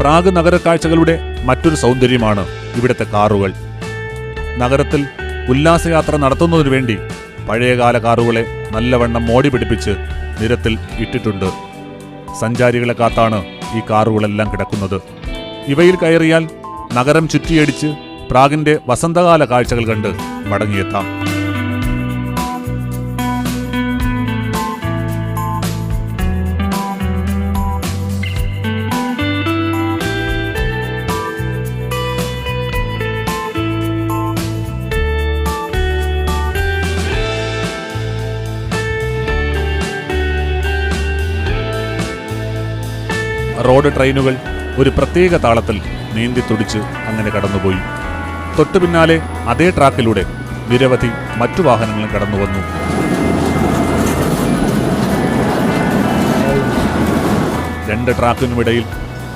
Prague നഗര കാഴ്ചകളുടെ മറ്റൊരു സൗന്ദര്യമാണ് ഇവിടുത്തെ കാറുകൾ. നഗരത്തിൽ ഉല്ലാസയാത്ര നടത്തുന്നതിനു വേണ്ടി പഴയകാല കാറുകളെ നല്ലവണ്ണം മോടി പിടിപ്പിച്ച് നിരത്തിൽ ഇട്ടിട്ടുണ്ട്. സഞ്ചാരികളെ കാത്താണ് ഈ കാറുകളെല്ലാം കിടക്കുന്നത്. ഇവയിൽ കയറിയാൽ നഗരം ചുറ്റിയടിച്ച് പ്രാഗിന്റെ വസന്തകാല കാഴ്ചകൾ കണ്ട് മടങ്ങിയെത്താം. റോഡ് ട്രെയിനുകൾ ഒരു പ്രത്യേക താളത്തിൽ നീന്തി തുടിച്ച് അങ്ങനെ കടന്നുപോയി. തൊട്ടു പിന്നാലെ അതേ ട്രാക്കിലൂടെ നിരവധി മറ്റു വാഹനങ്ങളും കടന്നു വന്നു. രണ്ട് ട്രാക്കിനുമിടയിൽ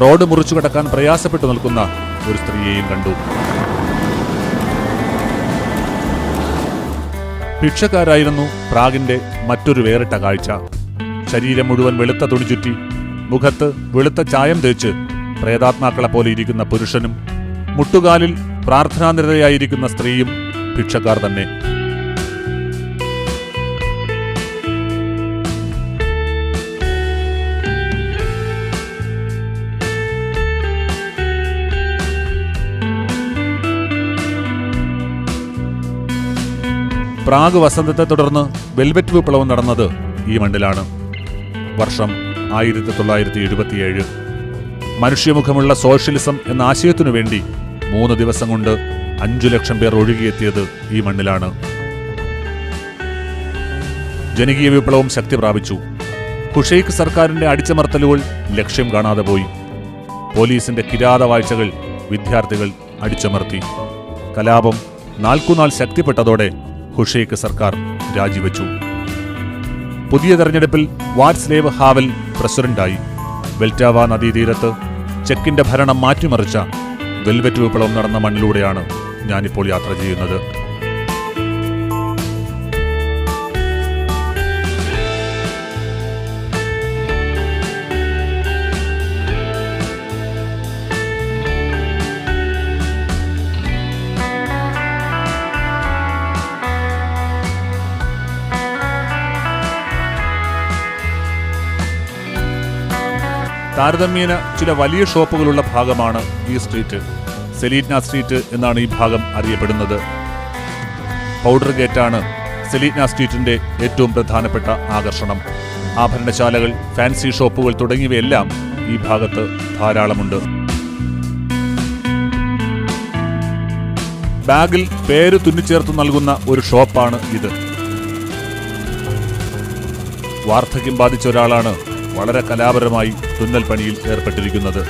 റോഡ് മുറിച്ചു കടക്കാൻ പ്രയാസപ്പെട്ടു നിൽക്കുന്ന ഒരു സ്ത്രീയെയും കണ്ടു. ഭിക്ഷക്കാരായിരുന്നു പ്രാഗിന്റെ മറ്റൊരു വേറിട്ട കാഴ്ച. ശരീരം മുഴുവൻ വെളുത്ത തുണി ചുറ്റി മുഖത്ത് വെളുത്ത ചായം തേച്ച് പ്രേതാത്മാക്കളെ പോലെ ഇരിക്കുന്ന പുരുഷനും മുട്ടുകാലിൽ പ്രാർത്ഥനാനിരതയായിരിക്കുന്ന സ്ത്രീയും ഭിക്ഷക്കാർ തന്നെ. പ്രാഗ് വസന്തത്തെ തുടർന്ന് വെൽവെറ്റ് വിപ്ലവം നടന്നത് ഈ മണ്ണിലാണ്. വർഷം ആയിരത്തി തൊള്ളായിരത്തി എഴുപത്തിയേഴ് മനുഷ്യമുഖമുള്ള സോഷ്യലിസം എന്ന ആശയത്തിനു വേണ്ടി മൂന്ന് ദിവസം കൊണ്ട് അഞ്ചു ലക്ഷം പേർ ഒഴുകിയെത്തിയത് ഈ മണ്ണിലാണ്. ജനകീയ വിപ്ലവം ശക്തി പ്രാപിച്ചു. ഹുഷൈഖ് സർക്കാരിന്റെ അടിച്ചമർത്തലുകൾ ലക്ഷ്യം കാണാതെ പോയി. പോലീസിന്റെ കിരാത വാഴ്ചകൾ വിദ്യാർത്ഥികൾ അടിച്ചമർത്തി. കലാപം നാൽക്കുനാൾ ശക്തിപ്പെട്ടതോടെ ഹുഷൈഖ് സർക്കാർ രാജിവെച്ചു. പുതിയ തെരഞ്ഞെടുപ്പിൽ വാറ്റ്സ്ലേവ് ഹാവൽ പ്രസിഡന്റായി. വെൽറ്റാവ നദീതീരത്ത് ചെക്കിന്റെ ഭരണം മാറ്റിമറിച്ച വെൽവെറ്റ് വിപ്ലവം നടന്ന മണ്ണിലൂടെയാണ് ഞാനിപ്പോൾ യാത്ര ചെയ്യുന്നത്. താരതമ്യേന ചില വലിയ ഷോപ്പുകളുള്ള ഭാഗമാണ് ഈ സ്ട്രീറ്റ്. സെലീറ്റ്ന സ്ട്രീറ്റ് എന്നാണ് ഈ ഭാഗം അറിയപ്പെടുന്നത്. പൗഡർ ഗേറ്റാണ് സെലീറ്റ്ന സ്ട്രീറ്റിന്റെ ഏറ്റവും പ്രധാനപ്പെട്ട ആകർഷണം. ആഭരണശാലകൾ ഫാൻസി ഷോപ്പുകൾ തുടങ്ങിയവയെല്ലാം ഈ ഭാഗത്ത് ധാരാളമുണ്ട്. ബാഗിൽ പേര് തുന്നിച്ചേർത്ത് നൽകുന്ന ഒരു ഷോപ്പാണ് ഇത്. വാർദ്ധക്യം ബാധിച്ച ഒരാളാണ് വളരെ കലാപരമായി തുന്നൽ പണിയിൽ ഏർപ്പെട്ടിരിക്കുന്നത്.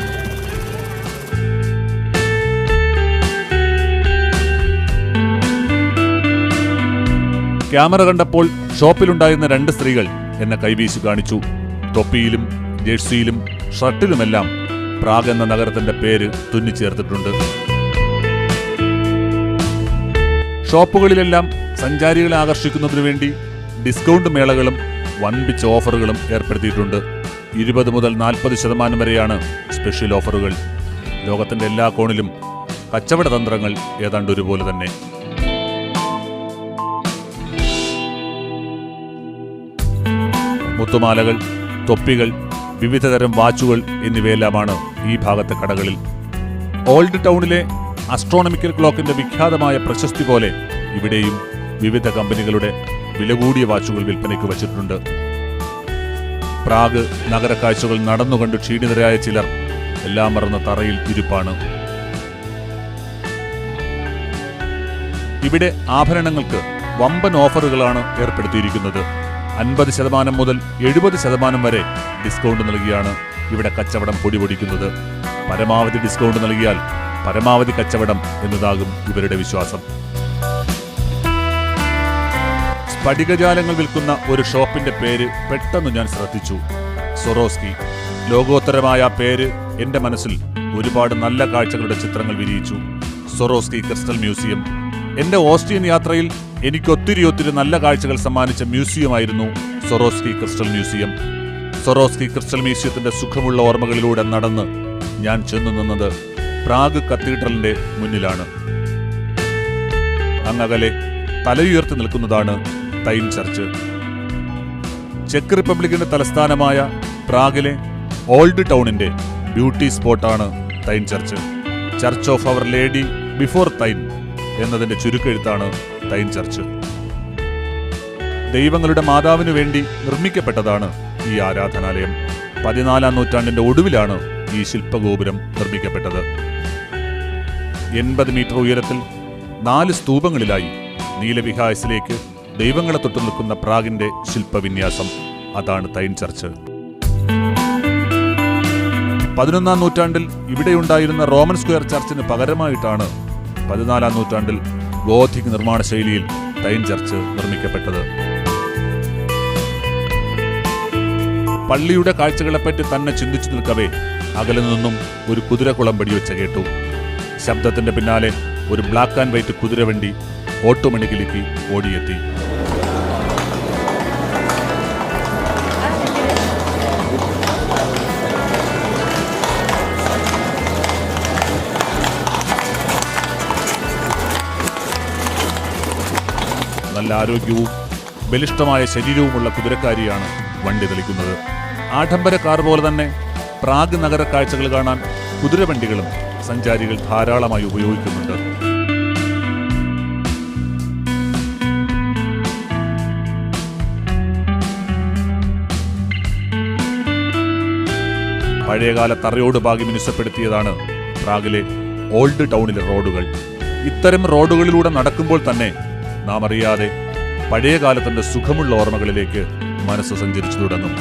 ക്യാമറ കണ്ടപ്പോൾ ഷോപ്പിലുണ്ടായിരുന്ന രണ്ട് സ്ത്രീകൾ എന്നെ കൈവീശി കാണിച്ചു. തൊപ്പിയിലും ജേഴ്സിയിലും ഷർട്ടിലുമെല്ലാം പ്രാഗ് എന്ന നഗരത്തിന്റെ പേര് തുന്നിച്ചേർത്തിട്ടുണ്ട്. ഷോപ്പുകളിലെല്ലാം സഞ്ചാരികളെ ആകർഷിക്കുന്നതിനു വേണ്ടി ഡിസ്കൗണ്ട് മേളകളും വൻപിച്ച ഓഫറുകളും ഏർപ്പെടുത്തിയിട്ടുണ്ട്. ഇരുപത് മുതൽ നാൽപ്പത് ശതമാനം വരെയാണ് സ്പെഷ്യൽ ഓഫറുകൾ. ലോകത്തിന്റെ എല്ലാ കോണിലും കച്ചവട തന്ത്രങ്ങൾ ഏതാണ്ട് ഒരുപോലെ തന്നെ. മുത്തുമാലകൾ തൊപ്പികൾ വിവിധതരം വാച്ചുകൾ എന്നിവയെല്ലാമാണ് ഈ ഭാഗത്തെ കടകളിൽ. ഓൾഡ് ടൗണിലെ അസ്ട്രോണമിക്കൽ ക്ലോക്കിന്റെ വിഖ്യാതമായ പ്രശസ്തി പോലെ ഇവിടെയും വിവിധ കമ്പനികളുടെ വില കൂടിയ വാച്ചുകൾ വിൽപ്പനയ്ക്ക് വച്ചിട്ടുണ്ട്. പ്രാഗ് നഗരക്കാഴ്ചകൾ നടന്നുകണ്ട് ക്ഷീണിതരായ ചിലർ എല്ലാം മറന്ന തറയിൽ ഇരിപ്പാണ്. ഇവിടെ ആഭരണങ്ങൾക്ക് വമ്പൻ ഓഫറുകളാണ് ഏർപ്പെടുത്തിയിരിക്കുന്നത്. അൻപത് ശതമാനം മുതൽ എഴുപത് ശതമാനം വരെ ഡിസ്കൗണ്ട് നൽകിയാണ് ഇവിടെ കച്ചവടം പൊടിപൊടിക്കുന്നത്. പരമാവധി ഡിസ്കൗണ്ട് നൽകിയാൽ പരമാവധി കച്ചവടം എന്നതാകും ഇവരുടെ വിശ്വാസം. സ്ഫടികജാലങ്ങൾ വിൽക്കുന്ന ഒരു ഷോപ്പിന്റെ പേര് പെട്ടെന്ന് ഞാൻ ശ്രദ്ധിച്ചു. സൊറോസ്കി. ലോകോത്തരമായ പേര് എന്റെ മനസ്സിൽ ഒരുപാട് നല്ല കാഴ്ചകളുടെ ചിത്രങ്ങൾ വിരിയിച്ചു. Swarovski crystal museum. എന്റെ ഓസ്ട്രിയൻ യാത്രയിൽ എനിക്ക് ഒത്തിരി ഒത്തിരി നല്ല കാഴ്ചകൾ സമ്മാനിച്ച മ്യൂസിയമായിരുന്നു Swarovski crystal museum. Swarovski crystal മ്യൂസിയത്തിന്റെ സുഖമുള്ള ഓർമ്മകളിലൂടെ നടന്ന് ഞാൻ ചെന്നു നിന്നത് പ്രാഗ് കത്തീഡ്രലിന്റെ മുന്നിലാണ്. അങ്ങകലെ തലയുയർത്തി നിൽക്കുന്നതാണ് തൈൻ ചർച്ച്. ചെക്ക് റിപ്പബ്ലിക്കിന്റെ തലസ്ഥാനമായ പ്രാഗിലെ ഓൾഡ് ടൗണിന്റെ ബ്യൂട്ടി സ്പോട്ടാണ് Tyn church. Church of our lady before Tyn എന്നതിന്റെ ചുരുക്കെഴുത്താണ് തൈൻ ചർച്ച്. ദൈവങ്ങളുടെ മാതാവിനു വേണ്ടി നിർമ്മിക്കപ്പെട്ടതാണ് ഈ ആരാധനാലയം. പതിനാലാം നൂറ്റാണ്ടിന്റെ ഒടുവിലാണ് ഈ ശില്പഗോപുരം നിർമ്മിക്കപ്പെട്ടത്. എൺപത് മീറ്റർ ഉയരത്തിൽ നാല് സ്തൂപങ്ങളിലായി നീലവിഹായസിലേക്ക് ദൈവങ്ങളെ തൊട്ടു നിൽക്കുന്ന പ്രാഗിന്റെ ശില്പവിന്യാസം. അതാണ് തൈൻ ചർച്ച്. പതിനൊന്നാം നൂറ്റാണ്ടിൽ ഇവിടെയുണ്ടായിരുന്ന റോമൻ സ്ക്വയർ ചർച്ചിന് പകരമായിട്ടാണ് പതിനാലാം നൂറ്റാണ്ടിൽ ഗോഥിക് നിർമ്മാണ ശൈലിയിൽ തൈൻ ചർച്ച് നിർമ്മിക്കപ്പെട്ടത്. പള്ളിയുടെ കാഴ്ചകളെപ്പറ്റി തന്നെ ചിന്തിച്ചു നിൽക്കവേ അകലിൽ നിന്നും ഒരു കുതിരക്കുളം വെടിവെച്ച കേട്ടു. ശബ്ദത്തിന്റെ പിന്നാലെ ഒരു ബ്ലാക്ക് ആൻഡ് വൈറ്റ് കുതിരവണ്ടി ഓട്ടുമണിക്കിലേക്ക് ഓടിയെത്തി. നല്ല ആരോഗ്യവും ബലിഷ്ടമായ ശരീരവുമുള്ള കുതിരക്കാരിയാണ് വണ്ടി തെളിക്കുന്നത്. ആഡംബര കാർ പോലെ തന്നെ പ്രാഗ് നഗര കാഴ്ചകൾ കാണാൻ കുതിരവണ്ടികളും സഞ്ചാരികൾ ധാരാളമായി ഉപയോഗിക്കുന്നുണ്ട്. പഴയകാല തറയോട് ഭാഗി മിനുസപ്പെടുത്തിയതാണ് പ്രാഗിലെ ഓൾഡ് ടൗണിലെ റോഡുകൾ. ഇത്തരം റോഡുകളിലൂടെ നടക്കുമ്പോൾ തന്നെ നാം അറിയാതെ പഴയ കാലത്തിന്റെ സുഖമുള്ള ഓർമ്മകളിലേക്ക് മനസ്സ് സഞ്ചരിച്ചു തുടങ്ങും.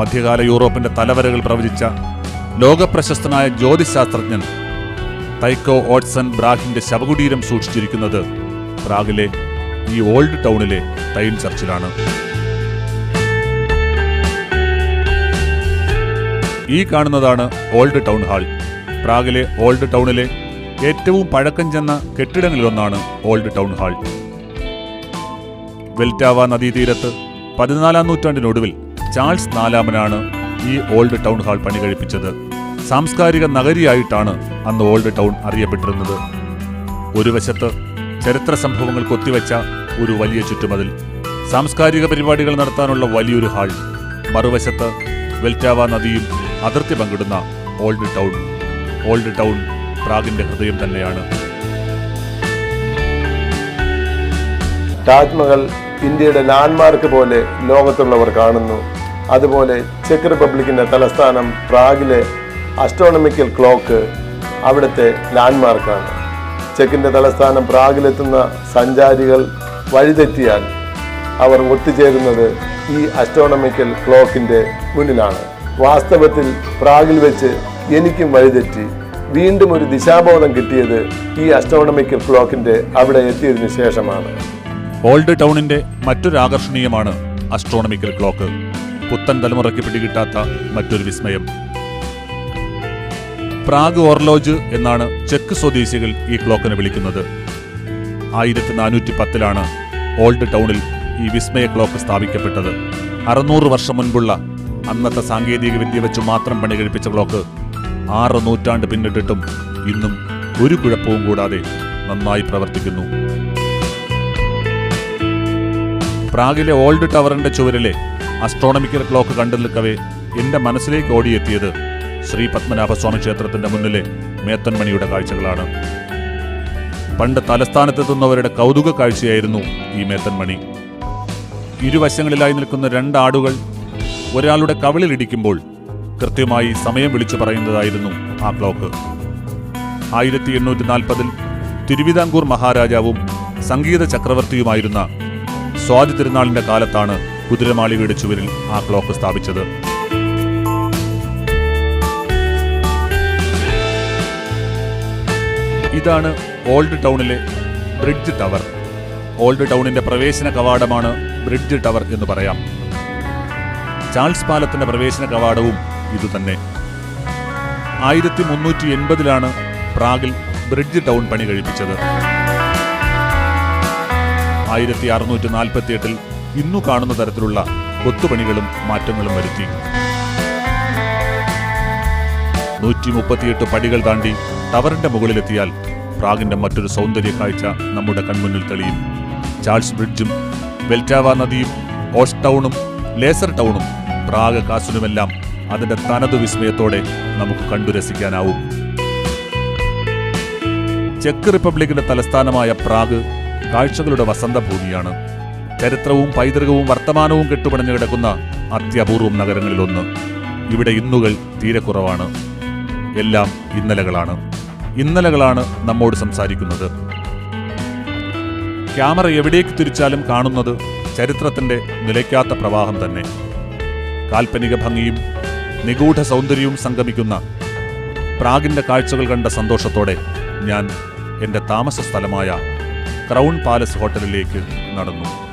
മധ്യകാല യൂറോപ്പിന്റെ തലവരകൾ പ്രവചിച്ച ലോകപ്രശസ്തനായ ജ്യോതിശാസ്ത്രജ്ഞൻ തൈക്കോ ഓട്സൺ ബ്രാഹിന്റെ ശവകുടീരം സൂക്ഷിച്ചിരിക്കുന്നത് പ്രാഗിലെ ഈ ഓൾഡ് ടൗണിലെ തൈൻ ചർച്ചിലാണ്. ഈ കാണുന്നതാണ് ഓൾഡ് ടൗൺ ഹാൾ. പ്രാഗിലെ ഓൾഡ് ടൗണിലെ ഏറ്റവും പഴക്കം ചെന്ന കെട്ടിടങ്ങളിലൊന്നാണ് ഓൾഡ് ടൗൺ ഹാൾ. വെൽറ്റാവ നദീതീരത്ത് പതിനാലാം നൂറ്റാണ്ടിനൊടുവിൽ ചാൾസ് നാലാമനാണ് ഈ ഓൾഡ് ടൗൺ ഹാൾ പണി കഴിപ്പിച്ചത്. സാംസ്കാരിക നഗരിയായിട്ടാണ് അന്ന് ഓൾഡ് ടൗൺ അറിയപ്പെട്ടിരുന്നത്. ഒരു വശത്ത് ചരിത്ര സംഭവങ്ങൾ കൊത്തിവെച്ച ഒരു വലിയ ചുറ്റുമതിൽ സാംസ്കാരിക പരിപാടികൾ നടത്താനുള്ള വലിയൊരു ഹാൾ. മറുവശത്ത് വെൽറ്റാവ നദിയും അതിർത്തി പങ്കിടുന്ന ഓൾഡ് ടൗൺ ഓൾഡ് ടൗൺ പ്രാഗിന്റെ ഹൃദയം തന്നെയാണ്. താജ്മഹൽ ഇന്ത്യയുടെ ലാൻഡ്മാർക്ക് പോലെ ലോകത്തുള്ളവർ കാണുന്നു. അതുപോലെ ചെക്ക് റിപ്പബ്ലിക്കിന്റെ തലസ്ഥാനം പ്രാഗിലെ അസ്ട്രോണമിക്കൽ ക്ലോക്ക് അവിടുത്തെ ലാൻഡ്മാർക്കാണ്. ചെക്കിന്റെ തലസ്ഥാനം പ്രാഗിലെത്തുന്ന സഞ്ചാരികൾ വഴിതെറ്റിയാൽ അവർ ഒത്തുചേരുന്നത് ഈ അസ്ട്രോണമിക്കൽ ക്ലോക്കിന്റെ മുന്നിലാണ്. വാസ്തവത്തിൽ പ്രാഗിൽ വെച്ച് എനിക്കും വഴിതെറ്റി. വീണ്ടും ഒരു ദിശാബോധം കിട്ടിയത് ഈ അസ്ട്രോണമിക്കൽ ക്ലോക്കിന്റെ അവിടെ എത്തിയതിനു ശേഷമാണ്. ഓൾഡ് ടൗണിന്റെ മറ്റൊരു ആകർഷണീയമാണ് അസ്ട്രോണമിക്കൽ ക്ലോക്ക് പുത്തൻ തലമുറയ്ക്ക് പിടികിട്ടാത്ത മറ്റൊരു വിസ്മയം. പ്രാഗ് ഓർലോജ് എന്നാണ് ചെക്ക് സ്വദേശികൾ ഈ ക്ലോക്കിനെ വിളിക്കുന്നത്. ആയിരത്തി നാനൂറ്റി പത്തിലാണ് ഓൾഡ് ടൗണിൽ ഈ വിസ്മയ ക്ലോക്ക് സ്ഥാപിക്കപ്പെട്ടത്. അറുന്നൂറ് വർഷം മുൻപുള്ള അന്നത്തെ സാങ്കേതിക വിദ്യ വെച്ച് മാത്രം പണി കഴിപ്പിച്ച ക്ലോക്ക് ആറ് നൂറ്റാണ്ട് പിന്നിട്ടിട്ടും ഇന്നും ഒരു കുഴപ്പവും കൂടാതെ നന്നായി പ്രവർത്തിക്കുന്നു. പ്രാഗിലെ ഓൾഡ് ടവറിന്റെ ചുവരിലെ അസ്ട്രോണമിക്കൽ ക്ലോക്ക് കണ്ടു നിൽക്കവേ എന്റെ മനസ്സിലേക്ക് ഓടിയെത്തിയത് ശ്രീ പത്മനാഭസ്വാമി ക്ഷേത്രത്തിന്റെ മുന്നിലെ മേത്തൻമണിയുടെ കാഴ്ചകളാണ്. പണ്ട് തലസ്ഥാനത്തെത്തുന്നവരുടെ കൗതുക കാഴ്ചയായിരുന്നു ഈ മേത്തൻമണി. ഇരുവശങ്ങളിലായി നിൽക്കുന്ന രണ്ട് ആടുകൾ ഒരാളുടെ കവിളിലിടിക്കുമ്പോൾ കൃത്യമായി സമയം വിളിച്ചു പറയുന്നതായിരുന്നു ആ ക്ലോക്ക് ആയിരത്തി എണ്ണൂറ്റി നാൽപ്പതിൽ തിരുവിതാംകൂർ മഹാരാജാവും സംഗീത ചക്രവർത്തിയുമായിരുന്ന സ്വാതി തിരുനാളിന്റെ കാലത്താണ് കുതിരമാളികയുടെ ചുവരിൽ ആ ക്ലോക്ക് സ്ഥാപിച്ചത്. ഇതാണ് ഓൾഡ് ടൗണിലെ ബ്രിഡ്ജ് ടവർ. ഓൾഡ് ടൗണിന്റെ പ്രവേശന കവാടമാണ് ബ്രിഡ്ജ് ടവർ എന്ന് പറയാം. ചാൾസ് പാലത്തിന്റെ പ്രവേശന കവാടവും ഇതുതന്നെ. ആയിരത്തി മുന്നൂറ്റി എൺപതിലാണ് പ്രാഗിൽ ബ്രിഡ്ജ് ടൗൺ പണി കഴിപ്പിച്ചത്. ആയിരത്തി അറുന്നൂറ്റി നാൽപ്പത്തി എട്ടിൽ ഇന്നു കാണുന്ന തരത്തിലുള്ള കൊത്തുപണികളും മാറ്റങ്ങളും വരുത്തി. നൂറ്റി മുപ്പത്തിയെട്ട് പടികൾ താണ്ടി ടവറിന്റെ മുകളിലെത്തിയാൽ പ്രാഗിന്റെ മറ്റൊരു സൗന്ദര്യ കാഴ്ച നമ്മുടെ കൺമുന്നിൽ തെളിയും. ചാൾസ് ബ്രിഡ്ജും വെൽറ്റാവ നദിയും ഓഷ് ടൗണും ലേസർ ടൗണും പ്രാഗ് കാസുനുമെല്ലാം അതിന്റെ തനതു വിസ്മയത്തോടെ നമുക്ക് കണ്ടു രസിക്കാനാവും. ചെക്ക് റിപ്പബ്ലിക്കിന്റെ തലസ്ഥാനമായ പ്രാഗ് കാഴ്ചകളുടെ വസന്തഭൂമിയാണ്. ചരിത്രവും പൈതൃകവും വർത്തമാനവും കെട്ടുപണഞ്ഞു കിടക്കുന്ന അത്യപൂർവം നഗരങ്ങളിലൊന്ന്. ഇവിടെ ഇന്നുകൾ തീരെ കുറവാണ്. എല്ലാം ഇന്നലകളാണ്. ഇന്നലകളാണ് നമ്മോട് സംസാരിക്കുന്നത്. ക്യാമറ എവിടേക്ക് തിരിച്ചാലും കാണുന്നത് ചരിത്രത്തിന്റെ നിലയ്ക്കാത്ത പ്രവാഹം തന്നെ. കാൽപ്പനിക ഭംഗിയും നിഗൂഢ സൗന്ദര്യവും സംഗമിക്കുന്ന പ്രാഗിന്റെ കാഴ്ചകൾ കണ്ട സന്തോഷത്തോടെ ഞാൻ എന്റെ താമസ സ്ഥലമായ ക്രൗൺ പാലസ് ഹോട്ടലിലേക്ക് നടന്നു.